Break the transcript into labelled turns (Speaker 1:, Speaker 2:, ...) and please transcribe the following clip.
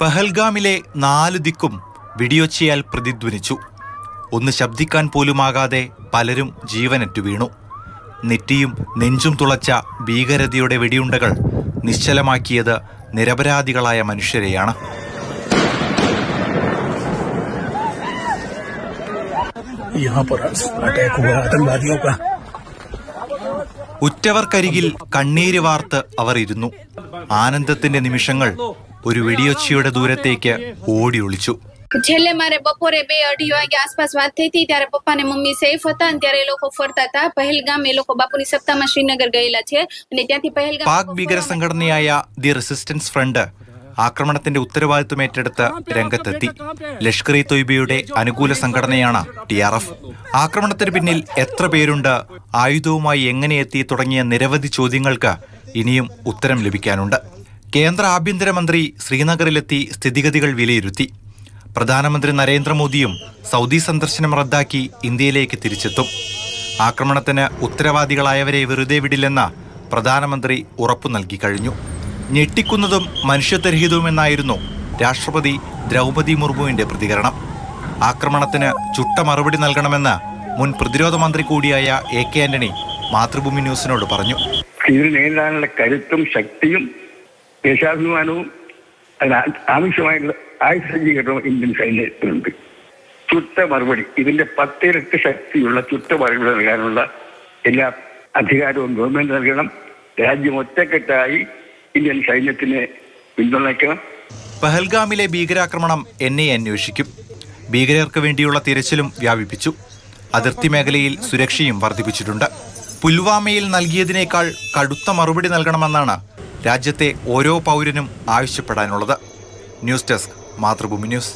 Speaker 1: പെഹൽഗാമിലെ നാലു ദിക്കും വിടിയൊച്ചയാൽ പ്രതിധ്വനിച്ചു. ഒന്ന് ശബ്ദിക്കാൻ പോലുമാകാതെ പലരും ജീവനറ്റു വീണു. നെറ്റിയും നെഞ്ചും തുളച്ച ഭീകരതയുടെ വെടിയുണ്ടകൾ നിശ്ചലമാക്കിയത് നിരപരാധികളായ മനുഷ്യരെയാണ്. ഉറ്റവർക്കരികിൽ കണ്ണീര് വാർത്ത് അവർ ഇരുന്നു. ആനന്ദത്തിന്റെ നിമിഷങ്ങൾ ഒരു വെടിയൊച്ചയുടെ ദൂരത്തേക്ക് ഓടി ഒളിച്ചു
Speaker 2: છેલ્લે મારે બપોરે બે અઢી વાગે આસપાસ વાત થઈ હતી ત્યારે પપ્પા ને મમ્મી સેફ હતા અને ત્યારે એ લોકો ફરતા હતા પહેલગામ એ લોકો બાપુની સપ્તાહમાં શ્રીનગર ગયેલા છે અને ત્યાંથી પહેલગામ
Speaker 1: പാക് ഭീകര സംഘടനയായ ദി റെസിസ്റ്റൻസ് ഫ്രണ്ട് ആക്രമണത്തിന്റെ ഉത്തരവാദിത്വം ഏറ്റെടുത്ത് രംഗത്തെത്തി ലഷ്കർ ഇ തൊയ്ബയുടെ അനുകൂല സംഘടനയാണ് ടി ആർ എഫ് ആക്രമണത്തിന് പിന്നിൽ എത്ര പേരുണ്ട് ആയുധവുമായി എങ്ങനെ എത്തി തുടങ്ങിയ നിരവധി ചോദ്യങ്ങൾക്ക് ഇനിയും ഉത്തരം ലഭിക്കാനുണ്ട് കേന്ദ്ര ആഭ്യന്തരമന്ത്രി ശ്രീനഗറിലെത്തി സ്ഥിതിഗതികൾ വിലയിരുത്തി. പ്രധാനമന്ത്രി നരേന്ദ്രമോദിയും സൗദി സന്ദർശനം റദ്ദാക്കി ഇന്ത്യയിലേക്ക് തിരിച്ചെത്തും. ആക്രമണത്തിന് ഉത്തരവാദികളായവരെ വെറുതെ വിടില്ലെന്ന് പ്രധാനമന്ത്രി ഉറപ്പു നൽകി കഴിഞ്ഞു. ഞെട്ടിക്കുന്നതും മനുഷ്യത്വരഹിതവുമെന്നായിരുന്നു രാഷ്ട്രപതി ദ്രൗപദി മുർമുവിന്റെ പ്രതികരണം. ആക്രമണത്തിന് ചുട്ട മറുപടി നൽകണമെന്ന് മുൻ പ്രതിരോധ മന്ത്രി കൂടിയായ എ കെ ആന്റണി മാതൃഭൂമി ന്യൂസിനോട് പറഞ്ഞു.
Speaker 3: ഇത് നേരിടാനുള്ള കരുത്തും ശക്തിയും ദേശാഭിമാനവും അതിന് ആവശ്യമായിട്ടുള്ള ആയുധ സജ്ജീകരണവും ഇന്ത്യൻ സൈന്യത്തിനുണ്ട് ചുട്ട മറുപടി ഇതിന്റെ പത്തിരട്ട് ശക്തിയുള്ള ചുട്ട മറുപടി നൽകാനുള്ള എല്ലാ അധികാരവും ഗവൺമെന്റ് നൽകണം. രാജ്യം ഒറ്റക്കെട്ടായി ഇന്ത്യൻ സൈന്യത്തിനെ പിന്തുണയ്ക്കണം.
Speaker 1: പഹൽഗാമിലെ ഭീകരാക്രമണം എന്നെ അന്വേഷിക്കും. ഭീകരർക്ക് വേണ്ടിയുള്ള തിരച്ചിലും വ്യാപിപ്പിച്ചു. അതിർത്തി മേഖലയിൽ സുരക്ഷയും വർദ്ധിപ്പിച്ചിട്ടുണ്ട്. പുൽവാമയിൽ നൽകിയതിനേക്കാൾ കടുത്ത മറുപടി നൽകണമെന്നാണ് രാജ്യത്തെ ഓരോ പൗരനും ആവശ്യപ്പെടാനുള്ളത്. News desk Mathrubhumi news.